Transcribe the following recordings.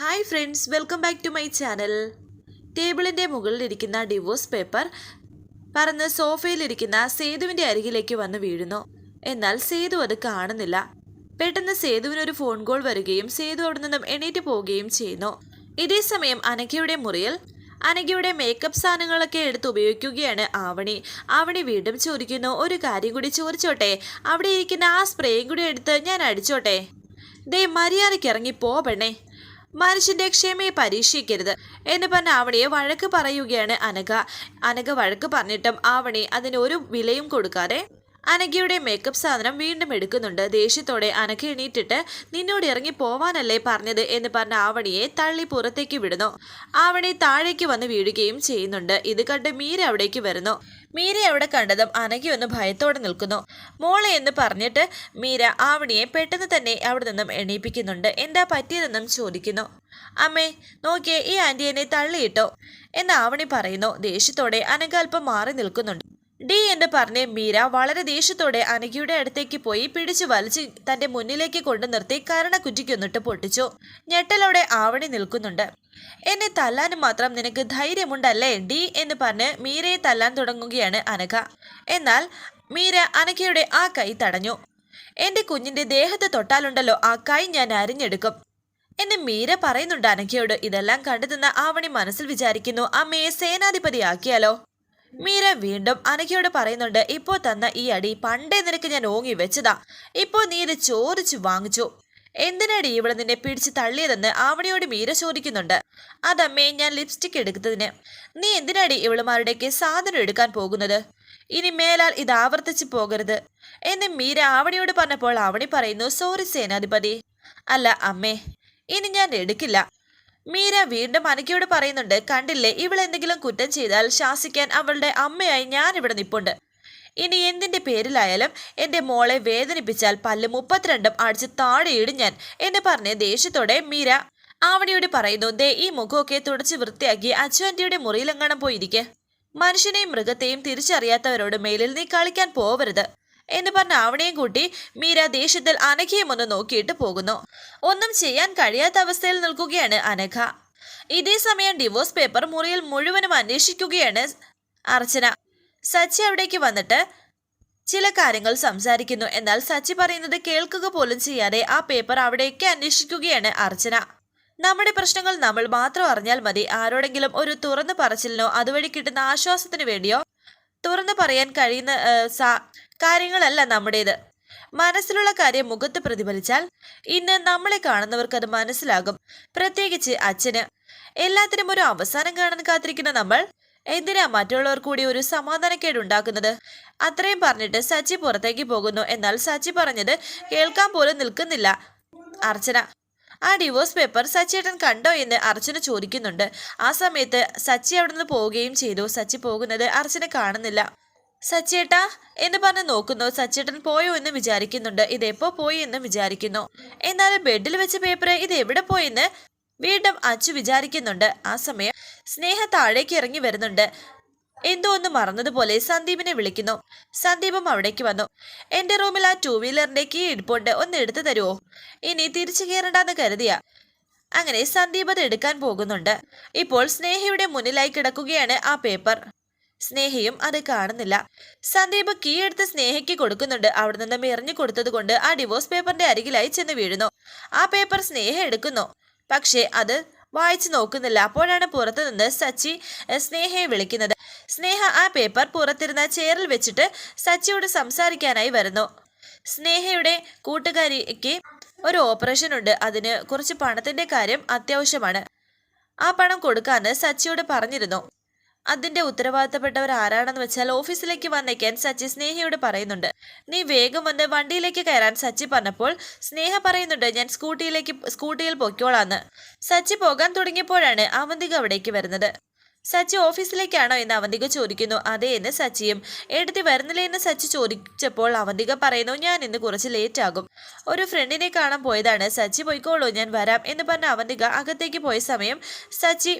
Hi friends welcome back to my channel ടേബിളിന്റെ മുകളിലിരിക്കുന്ന divorce paper പറന്ന് സോഫയിലിരിക്കുന്ന സേതുവിന്റെ അരികിലേക്ക് വന്ന് വീഴുന്നു. എന്നാൽ സേതു അത് കാണുന്നില്ല. പെട്ടെന്ന് സേതുവിന് ഒരു ഫോൺ കോൾ വരികയും സേതു അവിടെ നിന്നും എണീറ്റ് പോവുകയും ചെയ്യുന്നു. ഇതേ സമയം അനഘയുടെ മുറിയിൽ അനഘയുടെ മേക്കപ്പ് സാധനങ്ങളൊക്കെ എടുത്ത് ഉപയോഗിക്കുകയാണ് ആവണി. ആവണി വീണ്ടും ചോദിക്കുന്നു ഒരു കാര്യം കൂടി ചോദിച്ചോട്ടെ? അവിടെ ഇരിക്കുന്ന ആ സ്പ്രേയും കൂടി എടുത്ത് ഞാൻ അടിച്ചോട്ടെ? ദേ മര്യാദയ്ക്ക് ഇറങ്ങി പോ പെണ്ണേ. മനുഷ്യന്റെ ക്ഷമയെ പരീക്ഷിക്കരുത്. എന്ന് പറഞ്ഞ ആവണിയെ വഴക്ക് പറയുകയാണ് അനഘ. അനഘ വഴക്ക് പറഞ്ഞിട്ടും ആവണി അതിന് ഒരു വിലയും കൊടുക്കാതെ അനഘയുടെ മേക്കപ്പ് സാധനം വീണ്ടും എടുക്കുന്നുണ്ട്. ദേഷ്യത്തോടെ അനഘ എണീറ്റിട്ട് നിന്നോട് ഇറങ്ങി പോവാനല്ലേ പറഞ്ഞത്? എന്ന് പറഞ്ഞ ആവണിയെ തള്ളി പുറത്തേക്ക് വിടുന്നു. ആവണി താഴേക്ക് വന്ന് വീഴുകയും ചെയ്യുന്നുണ്ട്. ഇത് കണ്ട് മീര അവിടേക്ക് വരുന്നു. മീര അവിടെ കണ്ടതും അനഘി ഒന്ന് ഭയത്തോടെ നിൽക്കുന്നു. മോളെ എന്ന് പറഞ്ഞിട്ട് മീര ആവണിയെ പെട്ടെന്ന് തന്നെ അവിടെ നിന്നും എണീപ്പിക്കുന്നുണ്ട്. എന്താ പറ്റിയതെന്നും ചോദിക്കുന്നു. അമ്മേ നോക്കിയേ ഈ ആന്റി എന്നെ തള്ളിയിട്ടോ? എന്ന് ആവണി പറയുന്നു. ദേഷ്യത്തോടെ അനകാൽപ്പം മാറി നിൽക്കുന്നുണ്ട്. ഡി എന്ന് പറഞ്ഞ് മീര വളരെ ദേഷ്യത്തോടെ അനഘയുടെ അടുത്തേക്ക് പോയി പിടിച്ചു വലിച്ച് തന്റെ മുന്നിലേക്ക് കൊണ്ടു നിർത്തി കരണ കുറ്റിക്കൊന്നിട്ട് പൊട്ടിച്ചു. ഞെട്ടലോടെ ആവണി നിൽക്കുന്നുണ്ട്. എന്നെ തല്ലാനും മാത്രം നിനക്ക് ധൈര്യമുണ്ടല്ലേ ഡി എന്ന് പറഞ്ഞ് മീരയെ തല്ലാൻ തുടങ്ങുകയാണ് അനഘ. എന്നാൽ മീര അനഘയുടെ ആ കൈ തടഞ്ഞു. എന്റെ കുഞ്ഞിന്റെ ദേഹത്ത് തൊട്ടാലുണ്ടല്ലോ ആ കൈ ഞാൻ അരിഞ്ഞെടുക്കും. എന്ന് മീര പറയുന്നുണ്ട് അനഘയോട് ഇതെല്ലാം കണ്ടെത്തുന്ന ആവണി മനസ്സിൽ വിചാരിക്കുന്നു അമ്മയെ സേനാധിപതിയാക്കിയാലോ മീര വീണ്ടും അനഘയോട് പറയുന്നുണ്ട് ഇപ്പോ തന്ന ഈ അടി പണ്ടേ നിനക്ക് ഞാൻ ഓങ്ങി വെച്ചതാ. ഇപ്പോ നീ ഇത് ചോദിച്ചു വാങ്ങിച്ചു. എന്തിനാടി ഇവിടെ നിന്നെ പിടിച്ച് തള്ളിയതെന്ന് ആവണിയോട് മീര ചോദിക്കുന്നുണ്ട്. അതമ്മേ ഞാൻ ലിപ്സ്റ്റിക് എടുത്തതിന് നീ എന്തിനാടി ഇവളുമാരുടേക്ക് സാധനം എടുക്കാൻ പോകുന്നത്? ഇനി മേലാൽ ഇത് ആവർത്തിച്ചു പോകരുത്. എന്ന് മീര ആവണിയോട് പറഞ്ഞപ്പോൾ ആവണി പറയുന്നു സോറി സേനാധിപതി. അല്ല അമ്മേ ഇനി ഞാൻ എടുക്കില്ല. മീര വീണ്ടും അനക്കയോട് പറയുന്നുണ്ട് കണ്ടില്ലേ ഇവൾ എന്തെങ്കിലും കുറ്റം ചെയ്താൽ ശാസിക്കാൻ അവളുടെ അമ്മയായി ഞാൻ ഇവിടെ നിപ്പുണ്ട്. ഇനി എന്തിന്റെ പേരിലായാലും എന്റെ മോളെ വേദനിപ്പിച്ചാൽ പല്ല് മുപ്പത്തിരണ്ടും അടിച്ച് താഴെയിടും ഞാൻ എന്ന് പറഞ്ഞ് ദേഷ്യത്തോടെ മീര. ആവണിയോട് പറയുന്നു ദേ ഈ മുഖമൊക്കെ തുടച്ച് വൃത്തിയാക്കി അച്ചുവന്റിയുടെ മുറിയിലെങ്ങാനും പോയിരിക്കെ. മനുഷ്യനെയും മൃഗത്തെയും തിരിച്ചറിയാത്തവരോട് മേലിൽ നീ കളിക്കാൻ പോവരുത് എന്ന് പറഞ്ഞ ആവണയും കൂട്ടി മീര ദേഷ്യത്തിൽ അനഘയും ഒന്ന് നോക്കിയിട്ട് പോകുന്നു. ഒന്നും ചെയ്യാൻ കഴിയാത്ത അവസ്ഥയിൽ നിൽക്കുകയാണ് അനഘ. ഇതേ സമയം ഡിവോഴ്സ് പേപ്പർ മുറിയിൽ മുഴുവനും അന്വേഷിക്കുകയാണ് അർച്ചന. സച്ചി അവിടേക്ക് വന്നിട്ട് ചില കാര്യങ്ങൾ സംസാരിക്കുന്നു. എന്നാൽ സച്ചി പറയുന്നത് കേൾക്കുക പോലും ചെയ്യാതെ ആ പേപ്പർ അവിടേക്ക് അന്വേഷിക്കുകയാണ് അർച്ചന. നമ്മുടെ പ്രശ്നങ്ങൾ നമ്മൾ മാത്രം അറിഞ്ഞാൽ മതി. ആരോടെങ്കിലും ഒരു തുറന്നു പറച്ചിലിനോ അതുവഴി കിട്ടുന്ന ആശ്വാസത്തിന് വേണ്ടിയോ തുറന്നു പറയാൻ കഴിയുന്ന കാര്യങ്ങളല്ല നമ്മുടേത്. മനസ്സിലുള്ള കാര്യം മുഖത്ത് പ്രതിഫലിച്ചാൽ ഇന്ന് നമ്മളെ കാണുന്നവർക്ക് അത് മനസ്സിലാകും. പ്രത്യേകിച്ച് അച്ഛന്. എല്ലാത്തിനും ഒരു അവസാനം കാണാൻ കാത്തിരിക്കുന്ന നമ്മൾ എന്തിനാ മറ്റുള്ളവർ കൂടി ഒരു സമാധാനക്കേട് ഉണ്ടാക്കുന്നത്? അത്രയും പറഞ്ഞിട്ട് സച്ചി പുറത്തേക്ക് പോകുന്നു. എന്നാൽ സച്ചി പറഞ്ഞത് കേൾക്കാൻ പോലും നിൽക്കുന്നില്ല. അർച്ചന ആ ഡിവോഴ്സ് പേപ്പർ സച്ചിയേട്ടൻ കണ്ടോ എന്ന് അർച്ചന ചോദിക്കുന്നുണ്ട്. ആ സമയത്ത് സച്ചി അവിടെ നിന്ന് പോവുകയും ചെയ്തു. സച്ചി പോകുന്നത് അർച്ചന കാണുന്നില്ല. സച്ചേട്ടാ എന്ന് പറഞ്ഞ് നോക്കുന്നു. സച്ചേട്ടൻ പോയോ എന്ന് വിചാരിക്കുന്നുണ്ട്. ഇതെപ്പോ പോയി എന്ന് വിചാരിക്കുന്നു. എന്നാലും ബെഡിൽ വെച്ച പേപ്പർ ഇത് എവിടെ പോയെന്ന് വീണ്ടും അച്ചു വിചാരിക്കുന്നുണ്ട്. ആ സമയം സ്നേഹ താഴേക്ക് ഇറങ്ങി വരുന്നുണ്ട്. എന്തോ ഒന്ന് മറന്നതുപോലെ സന്ദീപിനെ വിളിക്കുന്നു. സന്ദീപും അവിടേക്ക് വന്നു. എന്റെ റൂമിൽ ആ ടൂ വീലറിന്റെ കീ ഇരിപ്പുണ്ട്. ഒന്ന് എടുത്തു തരുമോ ഇനി തിരിച്ചു കയറണ്ടെന്ന് കരുതിയ. അങ്ങനെ സന്ദീപ് അത് എടുക്കാൻ പോകുന്നുണ്ട്. ഇപ്പോൾ സ്നേഹയുടെ മുന്നിലായി കിടക്കുകയാണ് ആ പേപ്പർ. സ്നേഹയും അത് കാണുന്നില്ല. സന്ദീപ് കീ എടുത്ത് സ്നേഹയ്ക്ക് കൊടുക്കുന്നുണ്ട്. അവിടെ നിന്നും എറിഞ്ഞു കൊടുത്തതുകൊണ്ട് ആ ഡിവോഴ്സ് പേപ്പറിന്റെ അരികിലായി ചെന്ന് വീഴുന്നു. ആ പേപ്പർ സ്നേഹ എടുക്കുന്നു. പക്ഷേ അത് വായിച്ചു നോക്കുന്നില്ല. അപ്പോഴാണ് പുറത്തുനിന്ന് സച്ചി സ്നേഹയെ വിളിക്കുന്നത്. സ്നേഹ ആ പേപ്പർ പുറത്തിരുന്ന ചെയറിൽ വെച്ചിട്ട് സച്ചിയോട് സംസാരിക്കാനായി വരുന്നു. സ്നേഹയുടെ കൂട്ടുകാരിക്ക് ഒരു ഓപ്പറേഷൻ ഉണ്ട്. അതിന് കുറച്ച് പണത്തിന്റെ കാര്യം അത്യാവശ്യമാണ്. ആ പണം കൊടുക്കാന്ന് സച്ചിയോട് പറഞ്ഞിരുന്നു. അതിന്റെ ഉത്തരവാദിത്തപ്പെട്ടവർ ആരാണെന്ന് വെച്ചാൽ ഓഫീസിലേക്ക് വന്നേക്കാൻ സച്ചി സ്നേഹയോട് പറയുന്നുണ്ട്. നീ വേഗം വന്ന് വണ്ടിയിലേക്ക് കയറാൻ സച്ചി പറഞ്ഞപ്പോൾ സ്നേഹ പറയുന്നുണ്ട് ഞാൻ സ്കൂട്ടിയിലേക്ക് സ്കൂട്ടിയിൽ പൊയ്ക്കോളാന്ന്. സച്ചി പോകാൻ തുടങ്ങിയപ്പോഴാണ് അവന്തിക അവിടേക്ക് വരുന്നത്. സച്ചി ഓഫീസിലേക്കാണോ എന്ന് അവന്തിക ചോദിക്കുന്നു. അതെ എന്ന് സച്ചിയും. എടുത്തി വരുന്നില്ലേ എന്ന് സച്ചി ചോദിച്ചപ്പോൾ അവന്തിക പറയുന്നു ഞാൻ ഇന്ന് കുറച്ച് ലേറ്റ് ആകും. ഒരു ഫ്രണ്ടിനെ കാണാൻ പോയതാണ്. സച്ചി പോയിക്കോളൂ ഞാൻ വരാം എന്ന് പറഞ്ഞ അവന്തിക അകത്തേക്ക് പോയ സമയം സച്ചി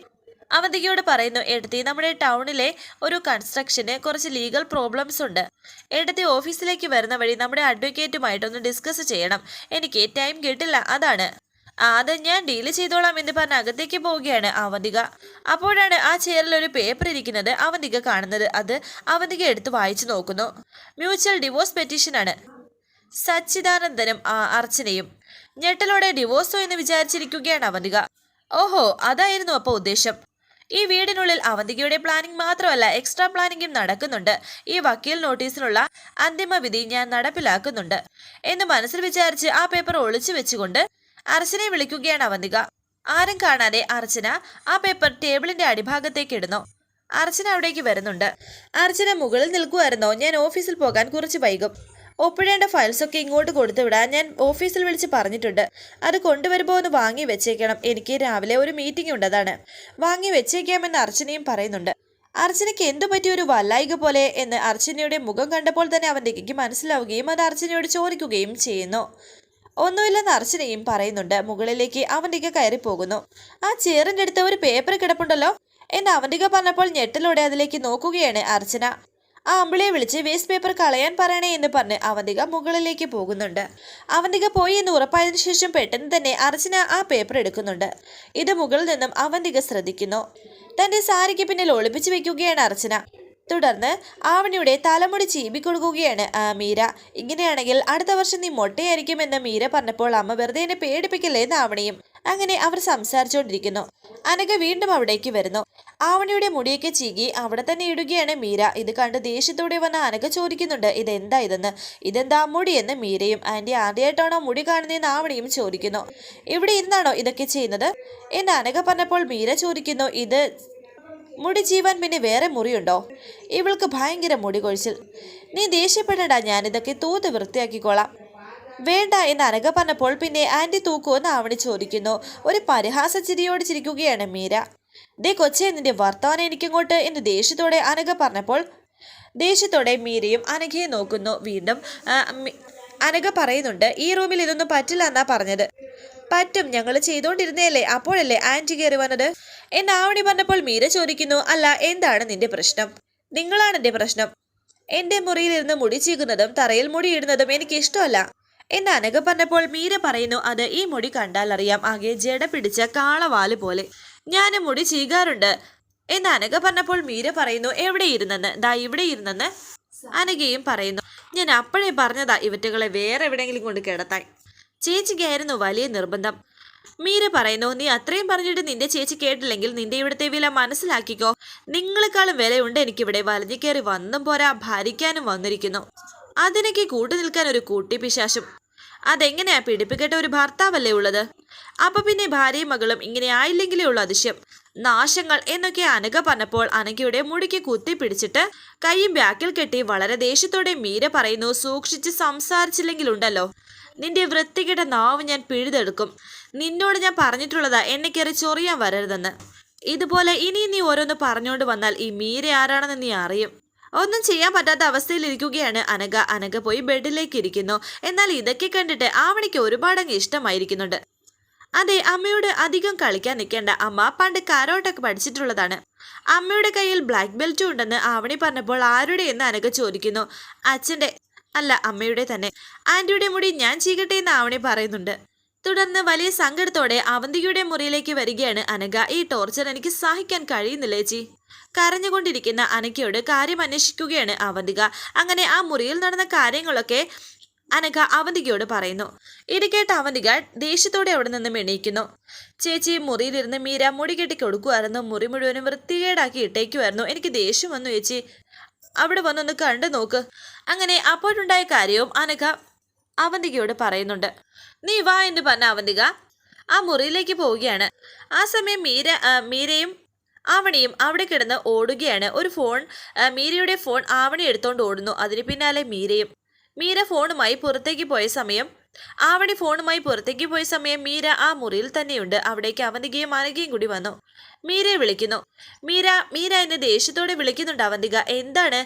അവന്തികയോട് പറയുന്നു എടുത്തി നമ്മുടെ ടൗണിലെ ഒരു കൺസ്ട്രക്ഷന് കുറച്ച് ലീഗൽ പ്രോബ്ലംസ് ഉണ്ട്. എടുത്തി ഓഫീസിലേക്ക് വരുന്ന വഴി നമ്മുടെ അഡ്വക്കേറ്റുമായിട്ടൊന്ന് ഡിസ്കസ് ചെയ്യണം. എനിക്ക് ടൈം കിട്ടില്ല അതാണ്. "ആ, അത് ഞാൻ ഡീൽ ചെയ്തോളാം എന്ന് പറഞ്ഞ് അകത്തേക്ക് പോവുകയാണ് അവന്തിക. അപ്പോഴാണ് ആ ചെയറിൽ ഒരു പേപ്പർ ഇരിക്കുന്നത് അവന്തിക കാണുന്നത്. അത് അവന്തിക എടുത്ത് വായിച്ചു നോക്കുന്നു. മ്യൂച്വൽ ഡിവോഴ്സ് പെറ്റീഷനാണ് സച്ചിദാനന്ദനും ആ, അർച്ചനയും. ഞെട്ടലോടെ ഡിവോഴ്സോ എന്ന് വിചാരിച്ചിരിക്കുകയാണ് അവന്തിക. ഓഹോ അതായിരുന്നു അപ്പോൾ ഉദ്ദേശം. ഈ വീടിനുള്ളിൽ അവന്തികയുടെ പ്ലാനിംഗ് മാത്രമല്ല എക്സ്ട്രാ പ്ലാനിങ്ങും നടക്കുന്നുണ്ട്. ഈ വക്കീൽ നോട്ടീസിനുള്ള അന്തിമ വിധി ഞാൻ നടപ്പിലാക്കുന്നുണ്ട് എന്ന് മനസ്സിൽ വിചാരിച്ച് ആ പേപ്പർ ഒളിച്ചു വെച്ചുകൊണ്ട് അർച്ചനെ വിളിക്കുകയാണ് അവന്തിക. ആരും കാണാതെ അർച്ചന ആ പേപ്പർ ടേബിളിന്റെ അടിഭാഗത്തേക്ക് ഇടുന്നു. അർച്ചന അവിടേക്ക് വരുന്നുണ്ട്. അർച്ചന മുകളിൽ നിൽക്കുമായിരുന്നോ ഞാൻ ഓഫീസിൽ പോകാൻ കുറച്ച് വൈകും. ഒപ്പിടേണ്ട ഫയൽസൊക്കെ ഇങ്ങോട്ട് കൊടുത്തു വിടാൻ ഞാൻ ഓഫീസിൽ വിളിച്ച് പറഞ്ഞിട്ടുണ്ട്. അത് കൊണ്ടുവരുമ്പോൾ ഒന്ന് വാങ്ങി വെച്ചേക്കണം. എനിക്ക് രാവിലെ ഒരു മീറ്റിംഗ് ഉണ്ടതാണ് വാങ്ങി വെച്ചേക്കാമെന്ന് അർച്ചനയും പറയുന്നുണ്ട്. അർച്ചനയ്ക്ക് എന്തു പറ്റിയ ഒരു വല്ലായിക പോലെ എന്ന് അർച്ചനയുടെ മുഖം കണ്ടപ്പോൾ തന്നെ അവന്റെ മനസ്സിലാവുകയും അത് അർച്ചനയോട് ചോദിക്കുകയും ചെയ്യുന്നു. ഒന്നുമില്ലെന്ന് അർച്ചനയും പറയുന്നുണ്ട്. മുകളിലേക്ക് അവന്റെ കയറി പോകുന്നു. ആ ചേറിന്റെ അടുത്ത് ഒരു പേപ്പർ കിടപ്പുണ്ടല്ലോ? എന്ന് അവന്റെ പറഞ്ഞപ്പോൾ ഞെട്ടലോടെ അതിലേക്ക് നോക്കുകയാണ് അർച്ചന. ആ അമ്പിളിയെ വിളിച്ച് വേസ്റ്റ് പേപ്പർ കളയാൻ പറയണേ എന്ന് പറഞ്ഞ് അവന്തിക മുകളിലേക്ക് പോകുന്നുണ്ട്. അവന്തിക പോയി എന്ന് ഉറപ്പായതിനു ശേഷം പെട്ടെന്ന് തന്നെ അർച്ചന ആ പേപ്പർ എടുക്കുന്നുണ്ട്. ഇത് മുകളിൽ നിന്നും അവന്തിക ശ്രദ്ധിക്കുന്നു. തന്റെ സാരിക്ക് പിന്നിൽ ഒളിപ്പിച്ചു വെക്കുകയാണ് അർച്ചന. തുടർന്ന് ആവണിയുടെ തലമുടി ചീപിക്കൊടുക്കുകയാണ് മീര. ഇങ്ങനെയാണെങ്കിൽ അടുത്ത വർഷം നീ മൊട്ടയായിരിക്കുമെന്ന് മീര പറഞ്ഞപ്പോൾ അമ്മ വെറുതെ എന്നെ പേടിപ്പിക്കല്ലേ എന്ന് ആവണിയും. അങ്ങനെ അവർ സംസാരിച്ചുകൊണ്ടിരിക്കുന്നു. അനഘ വീണ്ടും അവിടേക്ക് വരുന്നു. ആവണിയുടെ മുടിയൊക്കെ ചീകി അവിടെ തന്നെ ഇടുകയാണ് മീര. ഇത് കണ്ട് ദേഷ്യത്തോടെ വന്ന അനഘ ചോദിക്കുന്നുണ്ട് ഇതെന്താ ഇതെന്ന്? ഇതെന്താ മുടിയെന്ന് മീരയും ആന്റി ആദ്യമായിട്ടാണോ മുടി കാണുന്നതെന്ന് ആവണിയും ചോദിക്കുന്നു. ഇവിടെ ഇരുന്നാണോ ഇതൊക്കെ ചെയ്യുന്നത്? എന്ന് അനഘ പറഞ്ഞപ്പോൾ മീര ചോദിക്കുന്നു ഇത് മുടി ജീവാൻ പിന്നെ വേറെ മുറിയുണ്ടോ? ഇവൾക്ക് ഭയങ്കര മുടി കൊഴിച്ചിൽ. നീ ദേഷ്യപ്പെടണ്ട ഞാനിതൊക്കെ തൂത്ത് വൃത്തിയാക്കിക്കോളാം. വേണ്ട എന്ന് അനഘ പറഞ്ഞപ്പോൾ പിന്നെ ആന്റി തൂക്കുമെന്ന് ആവണി ചോദിക്കുന്നു. ഒരു പരിഹാസ ചിരിയോട് ചിരിക്കുകയാണ് മീര. ദേ കൊച്ചെ നിന്റെ വർത്തമാനം എനിക്കിങ്ങോട്ട് എന്ന് ദേഷ്യത്തോടെ അനഘ പറഞ്ഞപ്പോൾ ദേഷ്യത്തോടെ മീരയും അനഘയെ നോക്കുന്നു. വീണ്ടും അനഘ പറയുന്നുണ്ട് ഈ റൂമിൽ ഇതൊന്നും പറ്റില്ല എന്നാ പറഞ്ഞത്. പറ്റും ഞങ്ങൾ ചെയ്തുകൊണ്ടിരുന്നേലേ അപ്പോഴല്ലേ ആന്റി കയറി വന്നത്? എന്ന് ആവണി പറഞ്ഞപ്പോൾ മീര ചോദിക്കുന്നു അല്ല എന്താണ് നിന്റെ പ്രശ്നം? നിങ്ങളാണ് എന്റെ പ്രശ്നം. എന്റെ മുറിയിലിരുന്ന് മുടി ചീകുന്നതും തറയിൽ മുടിയിടുന്നതും എനിക്ക് ഇഷ്ടമല്ല എന്ന് അനഘ പറഞ്ഞപ്പോൾ മീര പറയുന്നു അത് ഈ മുടി കണ്ടാൽ അറിയാം ആകെ ജട പിടിച്ച കാളവാൽ പോലെ. ഞാൻ മുടി ചീകാറുണ്ട്. എന്ന് അനഘ പറഞ്ഞപ്പോൾ മീര പറയുന്നു എവിടെ ഇരുന്നെന്ന്? ദാ ഇവിടെ ഇരുന്നെന്ന്. അനഘയും പറയുന്നു ഞാൻ അപ്പോഴേ പറഞ്ഞതാ ഇവറ്റകളെ വേറെ എവിടെയെങ്കിലും കൊണ്ട് കിടത്താൻ. ചേച്ചിക്കായിരുന്നു വലിയ നിർബന്ധം. മീര പറയുന്നു നീ അത്രയും പറഞ്ഞിട്ട് നിന്റെ ചേച്ചി കേട്ടില്ലെങ്കിൽ നിന്റെ ഇവിടുത്തെ വില മനസ്സിലാക്കിക്കോ. നിങ്ങളെക്കാളും വിലയുണ്ട് എനിക്കിവിടെ. വലഞ്ഞു കയറി വന്നും പോരാ ഭരിക്കാനും വന്നിരിക്കുന്നു. അതിനൊക്കെ കൂട്ടു നിൽക്കാൻ ഒരു കൂട്ടി പിശാശും. അതെങ്ങനെയാ പിടിപ്പിക്കട്ട ഒരു ഭർത്താവല്ലേ ഉള്ളത്? അപ്പൊ പിന്നെ ഭാര്യയും മകളും ഇങ്ങനെ ആയില്ലെങ്കിലേ ഉള്ള അതിശയം. നാശങ്ങൾ എന്നൊക്കെ അനഘ പറഞ്ഞപ്പോൾ അനഘയുടെ മുടിക്ക് കുത്തി പിടിച്ചിട്ട് കൈയും ബാക്കിൽ കെട്ടി വളരെ ദേഷ്യത്തോടെ മീര പറയുന്നു സൂക്ഷിച്ച് സംസാരിച്ചില്ലെങ്കിലുണ്ടല്ലോ. നിന്റെ വൃത്തികെട്ട നാവ് ഞാൻ പിഴുതെടുക്കും. നിന്നോട് ഞാൻ പറഞ്ഞിട്ടുള്ളതാ എന്നെ കയറി ചൊറിയാൻ വരരുതെന്ന്. ഇതുപോലെ ഇനി നീ ഓരോന്ന് പറഞ്ഞുകൊണ്ട് വന്നാൽ ഈ മീര ആരാണെന്ന് നീ അറിയും. ഒന്നും ചെയ്യാൻ പറ്റാത്ത അവസ്ഥയിലിരിക്കുകയാണ് അനഘ. അനഘ പോയി ബെഡിലേക്ക് ഇരിക്കുന്നു എന്നാൽ ഇതൊക്കെ കണ്ടിട്ട് ആവണിക്ക് ഒരുപാടങ്ങ് ഇഷ്ടമായിരിക്കുന്നുണ്ട്. അതെ അമ്മയോട് അധികം കളിക്കാൻ നിൽക്കേണ്ട. അമ്മ പണ്ട് കാരോട്ടൊക്കെ പഠിച്ചിട്ടുള്ളതാണ്. അമ്മയുടെ കയ്യിൽ ബ്ലാക്ക് ബെൽറ്റും ഉണ്ടെന്ന് ആവണി പറഞ്ഞപ്പോൾ ആരുടെ എന്ന് അനഘ ചോദിക്കുന്നു. അച്ഛന്റെ അല്ല അമ്മയുടെ തന്നെ. ആന്റിയുടെ മുടി ഞാൻ ചീകട്ടെ എന്ന് ആവണി പറയുന്നുണ്ട്. തുടർന്ന് വലിയ സങ്കടത്തോടെ അവന്തിയുടെ മുറിയിലേക്ക് വരികയാണ് അനഘ. ഈ ടോർച്ചർ എനിക്ക് സഹിക്കാൻ കഴിയുന്നില്ല ചേച്ചി കരഞ്ഞുകൊണ്ടിരിക്കുന്ന അനഘയോട് കാര്യം അന്വേഷിക്കുകയാണ് അവന്തിക. അങ്ങനെ ആ മുറിയിൽ നടന്ന കാര്യങ്ങളൊക്കെ അനഘ അവന്തികയോട് പറയുന്നു. ഇത് കേട്ട് അവന്തിക ദേഷ്യത്തോടെ അവിടെ നിന്നും എണീക്കുന്നു. ചേച്ചി മുറിയിലിരുന്ന് മീര മുടി കെട്ടി കൊടുക്കുമായിരുന്നു മുറി മുഴുവനും വൃത്തികേടാക്കി ഇട്ടേക്കുമായിരുന്നു എനിക്ക് ദേഷ്യം വന്നു ചേച്ചി. അവിടെ വന്നൊന്ന് കണ്ടു നോക്ക് അങ്ങനെ അപ്പോഴുണ്ടായ കാര്യവും അനഘ അവന്തികയോട് പറയുന്നുണ്ട്. നീ വാ എന്ന് പറഞ്ഞ അവന്തിക ആ മുറിയിലേക്ക് പോവുകയാണ്. ആ സമയം മീര മീരയും ആവണിയും അവിടെ കിടന്ന് ഓടുകയാണ്. ഒരു ഫോൺ മീരയുടെ ഫോൺ ആവണി എടുത്തോണ്ട് ഓടുന്നു. അതിന് പിന്നാലെ മീരയും. മീര ഫോണുമായി പുറത്തേക്ക് പോയ സമയം ആവണി ഫോണുമായി പുറത്തേക്ക് പോയ സമയം മീര ആ മുറിയിൽ തന്നെയുണ്ട്. അവിടേക്ക് അവന്തികയും മാനകയും കൂടി വന്നു. മീരയെ വിളിക്കുന്നു. മീര മീര എന്നെ ദേഷ്യത്തോടെ വിളിക്കുന്നുണ്ട് അവന്തിക. എന്താണ്?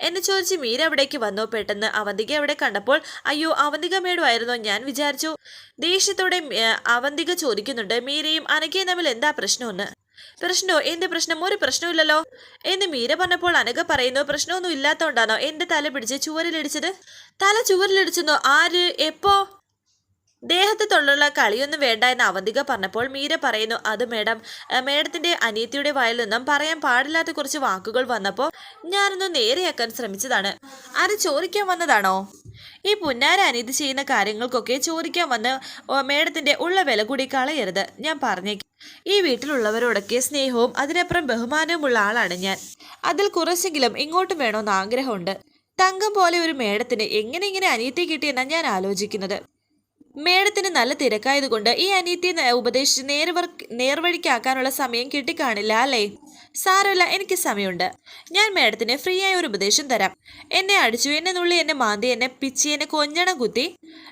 എന്ന് ചോദിച്ച് മീര അവിടേക്ക് വന്നോ. പെട്ടെന്ന് അവന്തിക അവിടെ കണ്ടപ്പോൾ അയ്യോ അവന്തിക മേടുമായിരുന്നോ ഞാൻ വിചാരിച്ചു. ദേഷ്യത്തോടെ അവന്തിക ചോദിക്കുന്നുണ്ട് മീരയും അനഘയും തമ്മിൽ എന്താ പ്രശ്നമെന്ന്? പ്രശ്നോ? എന്ത് പ്രശ്നം? ഒരു പ്രശ്നമില്ലല്ലോ എന്ന് മീര പറഞ്ഞപ്പോൾ അനഘ പറയുന്നു പ്രശ്നമൊന്നും ഇല്ലാത്തോണ്ടാണോ? എന്റെ തല പിടിച്ച് ചുവരിലിടിച്ചത്? തല ചുവരിലിടിച്ചെന്നോ? ആര്? എപ്പോ? ദേഹത്ത് തൊള്ളുള്ള കളിയൊന്നും വേണ്ട എന്ന് അവന്തിക പറഞ്ഞപ്പോൾ മീര പറയുന്നു അത് മേഡം മേഡത്തിന്റെ അനിയത്തിയുടെ വായിൽ നിന്നും പറയാൻ പാടില്ലാത്ത കുറച്ച് വാക്കുകൾ വന്നപ്പോൾ ഞാനൊന്ന് നേരെയാക്കാൻ ശ്രമിച്ചതാണ്. അത് ചോദിക്കാൻ വന്നതാണോ? ഈ പുന്നാര അനീതി ചെയ്യുന്ന കാര്യങ്ങൾക്കൊക്കെ ചോദിക്കാൻ വന്ന് മേഡത്തിന്റെ ഉള്ള വില കൂടി കളയരുത്. ഞാൻ പറഞ്ഞേക്കും. ഈ വീട്ടിലുള്ളവരോടൊക്കെ സ്നേഹവും അതിനപ്പുറം ബഹുമാനവും ഉള്ള ആളാണ് ഞാൻ. അതിൽ കുറച്ചെങ്കിലും ഇങ്ങോട്ടും വേണമെന്ന് ആഗ്രഹമുണ്ട്. തങ്കം പോലെ ഒരു മേഡത്തിന് എങ്ങനെ ഇങ്ങനെ അനിയത്തി കിട്ടിയെന്നാണ് ഞാൻ ആലോചിക്കുന്നത്. മേഡത്തിന് നല്ല തിരക്കായതുകൊണ്ട് ഈ അനീതി ഉപദേശിച്ച് നേർവർ നേർവഴിക്കാക്കാനുള്ള സമയം കിട്ടിക്കാണില്ല അല്ലേ? സാരമില്ല എനിക്ക് സമയമുണ്ട്. ഞാൻ മേഡത്തിന് ഫ്രീ ആയ ഒരു ഉപദേശം തരാം. എന്നെ അടിച്ചു എന്നെ നുള്ളി എന്നെ മാന്തി എന്നെ പിച്ചി എന്നെ കൊഞ്ഞണം കുത്തി.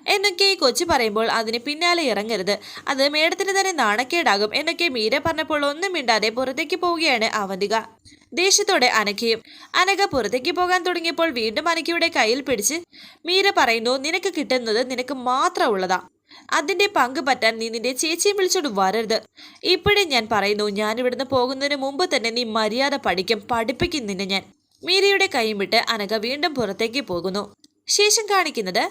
എന്നൊക്കെ ഈ കൊച്ചു പറയുമ്പോൾ അതിന് പിന്നാലെ ഇറങ്ങരുത്. അത് മേഡത്തിന് തന്നെ നാണക്കേടാകും. എന്നൊക്കെ മീര പറഞ്ഞപ്പോൾ ഒന്നും മിണ്ടാതെ പുറത്തേക്ക് പോവുകയാണ് അവന്തിക. ദേഷ്യത്തോടെ അനഘയും. അനഘ പുറത്തേക്ക് പോകാൻ തുടങ്ങിയപ്പോൾ വീണ്ടും അനഘയുടെ കയ്യിൽ പിടിച്ച് മീര പറയുന്നു നിനക്ക് കിട്ടുന്നത് നിനക്ക് മാത്രം അതിന്റെ പങ്ക് പറ്റാൻ നീ നിന്റെ ചേച്ചിയെ വിളിച്ചോണ്ട് വരരുത്. ഇപ്പോഴേ ഞാൻ പറയുന്നു ഞാൻ ഇവിടുന്ന് പോകുന്നതിന് മുമ്പ് തന്നെ നീ മര്യാദ പഠിക്കും പഠിപ്പിക്കും നിന്നെ ഞാൻ. മീരയുടെ കൈയും വിട്ട് അനക വീണ്ടും പുറത്തേക്ക് പോകുന്നു. ശേഷം കാണിക്കുന്നത്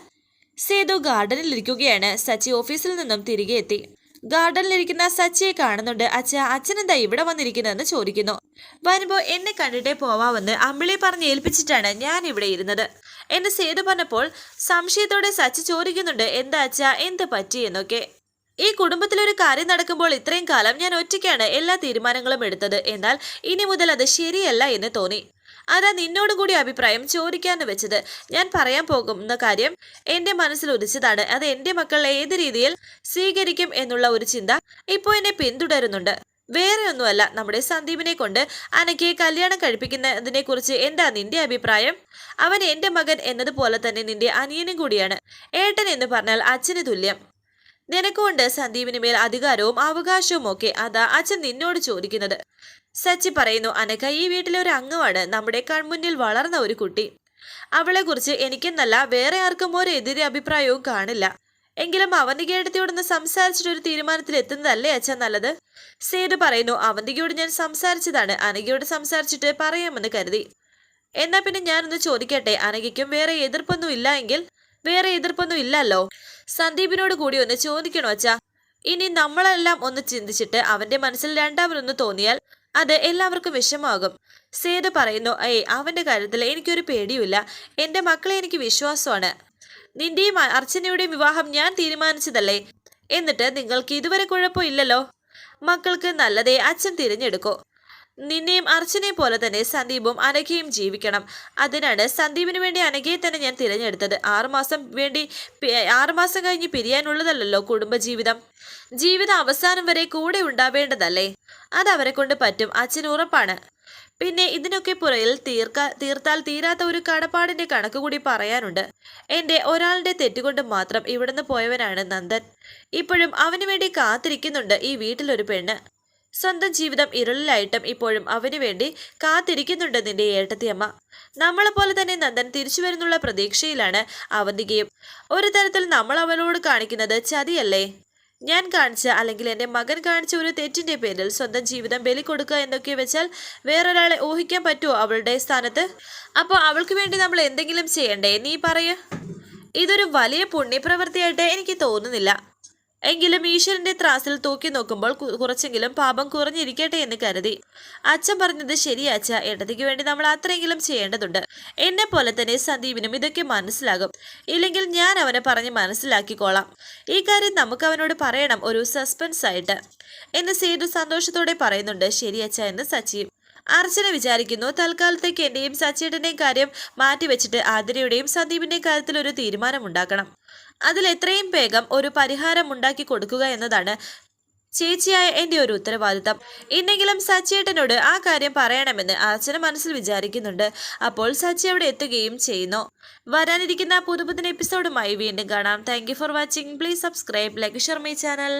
സേതു ഗാർഡനിൽ ഇരിക്കുകയാണ്. സച്ചി ഓഫീസിൽ നിന്നും തിരികെ എത്തി. ഗാർഡനിലിരിക്കുന്ന സച്ചിയെ കാണുന്നുണ്ട്. അച്ഛ അച്ഛനെന്താ ഇവിടെ വന്നിരിക്കുന്നതെന്ന് ചോദിക്കുന്നു. വരുമ്പോ എന്നെ കണ്ടിട്ടേ പോവാമെന്ന് അമ്പിളി പറഞ്ഞ് ഏൽപ്പിച്ചിട്ടാണ് ഞാൻ ഇവിടെ ഇരുന്നത്. എന്ന് സേതു പറഞ്ഞപ്പോൾ സംശയത്തോടെ സച്ചി ചോദിക്കുന്നുണ്ട് എന്താ അച്ഛ എന്ത് പറ്റി? എന്നൊക്കെ. ഈ കുടുംബത്തിലൊരു കാര്യം നടക്കുമ്പോൾ ഇത്രയും കാലം ഞാൻ ഒറ്റയ്ക്കാണ് എല്ലാ തീരുമാനങ്ങളും എടുത്തത്. എന്നാൽ ഇനി മുതൽ അത് ശരിയല്ല എന്ന് തോന്നി. അതാ നിന്നോടും കൂടി അഭിപ്രായം ചോദിക്കാന്ന് വെച്ചത്. ഞാൻ പറയാൻ പോകുന്ന കാര്യം എന്റെ മനസ്സിൽ ഉദിച്ചതാണ്. അത് എന്റെ മക്കൾ ഏത് രീതിയിൽ സ്വീകരിക്കും എന്നുള്ള ഒരു ചിന്ത ഇപ്പോൾ എന്നെ പിന്തുടരുന്നുണ്ട്. വേറെ ഒന്നുമല്ല നമ്മുടെ സന്ദീപിനെ കൊണ്ട് അനക്ക് കല്യാണം കഴിപ്പിക്കുന്നതിനെ കുറിച്ച് എന്താ നിന്റെ അഭിപ്രായം? അവൻ എന്റെ മകൻ എന്നതുപോലെ തന്നെ നിന്റെ അനിയനും കൂടിയാണ്. ഏട്ടൻ എന്ന് പറഞ്ഞാൽ അച്ഛന് തുല്യം. നിനക്കൊണ്ട് സന്ദീപിന് മേൽ അധികാരവും അവകാശവും ഒക്കെ. അതാ അച്ഛൻ നിന്നോട് ചോദിക്കുന്നത്. സച്ചി പറയുന്നു അനക്ക ഈ വീട്ടിലെ ഒരു അംഗമാണ് നമ്മുടെ കൺമുന്നിൽ വളർന്ന ഒരു കുട്ടി. അവളെ കുറിച്ച് എനിക്കെന്നല്ല വേറെ ആർക്കും ഒരു എതിരെ അഭിപ്രായവും കാണില്ല. എങ്കിലും അവന്തികേടത്തിയോടൊന്ന് സംസാരിച്ചിട്ട് തീരുമാനത്തിൽ എത്തുന്നതല്ലേ അച്ഛൻ നല്ലത്? സേതു പറയുന്നു അവന്തികയോട് ഞാൻ സംസാരിച്ചതാണ്. അനഘയോട് സംസാരിച്ചിട്ട് പറയാമെന്ന് കരുതി. എന്നാ പിന്നെ ഞാനൊന്ന് ചോദിക്കട്ടെ അനഘയ്ക്കും വേറെ എതിർപ്പൊന്നും ഇല്ല എങ്കിൽ? വേറെ എതിർപ്പൊന്നും ഇല്ലല്ലോ. സന്ദീപിനോട് കൂടി ഒന്ന് ചോദിക്കണോ അച്ഛാ? ഇനി നമ്മളെല്ലാം ഒന്ന് ചിന്തിച്ചിട്ട് അവന്റെ മനസ്സിൽ രണ്ടാമതൊന്ന് തോന്നിയാൽ അത് എല്ലാവർക്കും വിഷമാകും സേതു പറയുന്നു ഏയ് അവന്റെ കാര്യത്തിൽ എനിക്കൊരു പേടിയുമില്ല. എന്റെ മക്കളെ എനിക്ക് വിശ്വാസമാണ്. നിന്റെയും അർച്ചനയുടെയും വിവാഹം ഞാൻ തീരുമാനിച്ചതല്ലേ? എന്നിട്ട് നിങ്ങൾക്ക് ഇതുവരെ കുഴപ്പമില്ലല്ലോ മക്കൾക്ക് നല്ലതേ അച്ഛൻ തിരഞ്ഞെടുക്കൂ. നിന്നെയും അർച്ചനയും പോലെ തന്നെ സന്ദീപും അനഘയും ജീവിക്കണം. അതിനാണ് സന്ദീപിന് വേണ്ടി അനഘയെ തന്നെ ഞാൻ തിരഞ്ഞെടുത്തത്. ആറുമാസം വേണ്ടി ആറുമാസം കഴിഞ്ഞ് പിരിയാനുള്ളതല്ലോ കുടുംബജീവിതം. ജീവിതം അവസാനം വരെ കൂടെ ഉണ്ടാവേണ്ടതല്ലേ? അത് അവരെ കൊണ്ട് പറ്റും. അച്ഛൻ ഉറപ്പാണ്. പിന്നെ ഇതിനൊക്കെ പുറയിൽ തീർക്ക തീർത്താൽ തീരാത്ത ഒരു കടപ്പാടിന്റെ കണക്ക് കൂടി പറയാനുണ്ട്. എന്റെ ഒരാളുടെ തെറ്റുകൊണ്ട് മാത്രം ഇവിടുന്ന് പോയവനാണ് നന്ദൻ. ഇപ്പോഴും അവന് വേണ്ടി കാത്തിരിക്കുന്നുണ്ട് ഈ വീട്ടിലൊരു പെണ്ണ്. സ്വന്തം ജീവിതം ഇരുളിലായിട്ടും ഇപ്പോഴും അവന് വേണ്ടി കാത്തിരിക്കുന്നുണ്ട് നിന്റെ ഏട്ടത്തിയമ്മ നമ്മളെ പോലെ തന്നെ നന്ദൻ തിരിച്ചു വരുന്നുള്ള പ്രതീക്ഷയിലാണ് അവന്തികയും. ഒരു തരത്തിൽ നമ്മൾ അവനോട് കാണിക്കുന്നത് ചതിയല്ലേ? ഞാൻ കാണിച്ച അല്ലെങ്കിൽ എന്റെ മകൻ കാണിച്ച ഒരു തെറ്റിന്റെ പേരിൽ സ്വന്തം ജീവിതം ബലി കൊടുക്കുക എന്നൊക്കെ വെച്ചാൽ വേറൊരാളെ ഊഹിക്കാൻ പറ്റുമോ അവളുടെ സ്ഥാനത്ത്? അപ്പോൾ അവൾക്ക് വേണ്ടി നമ്മൾ എന്തെങ്കിലും ചെയ്യണ്ടേ? നീ പറയ. ഇതൊരു വലിയ പുണ്യപ്രവൃത്തിയായിട്ട് എനിക്ക് തോന്നുന്നില്ല. എങ്കിലും ഈശ്വരന്റെ ത്രാസിൽ തൂക്കി നോക്കുമ്പോൾ കുറച്ചെങ്കിലും പാപം കുറഞ്ഞിരിക്കട്ടെ എന്ന് കരുതി. അച്ഛൻ പറഞ്ഞത് ശരി അച്ഛ. ഇടതിക്ക് വേണ്ടി നമ്മൾ അത്രയെങ്കിലും ചെയ്യേണ്ടതുണ്ട്. എന്നെ പോലെ തന്നെ സന്ദീപിനും ഇതൊക്കെ മനസ്സിലാകും. ഇല്ലെങ്കിൽ ഞാൻ അവനെ പറഞ്ഞ് മനസ്സിലാക്കിക്കോളാം. ഈ കാര്യം നമുക്ക് അവനോട് പറയണം ഒരു സസ്പെൻസ് ആയിട്ട്. എന്ന് സേതു സന്തോഷത്തോടെ പറയുന്നുണ്ട്. ശരി അച്ഛ എന്ന് സച്ചിയും അർച്ചന വിചാരിക്കുന്നു തൽക്കാലത്തേക്ക് എന്റെയും സച്ചിയുടെയും കാര്യം മാറ്റിവെച്ചിട്ട് ആതിരയുടെയും സന്ദീപിന്റെയും കാര്യത്തിൽ ഒരു തീരുമാനമുണ്ടാക്കണം അതിൽ എത്രയും വേഗം ഒരു പരിഹാരം ഉണ്ടാക്കി കൊടുക്കുക എന്നതാണ് ചേച്ചിയായ എന്റെ ഒരു ഉത്തരവാദിത്തം. ഇന്നെങ്കിലും സച്ചിയേട്ടനോട് ആ കാര്യം പറയണമെന്ന് അച്ഛന് മനസ്സിൽ വിചാരിക്കുന്നുണ്ട്. അപ്പോൾ സച്ചി അവിടെ എത്തുകയും ചെയ്യുന്നു. വരാനിരിക്കുന്ന പുതുപുതിന എപ്പിസോഡുമായി വീണ്ടും കാണാം. Thank for watching please subscribe like my channel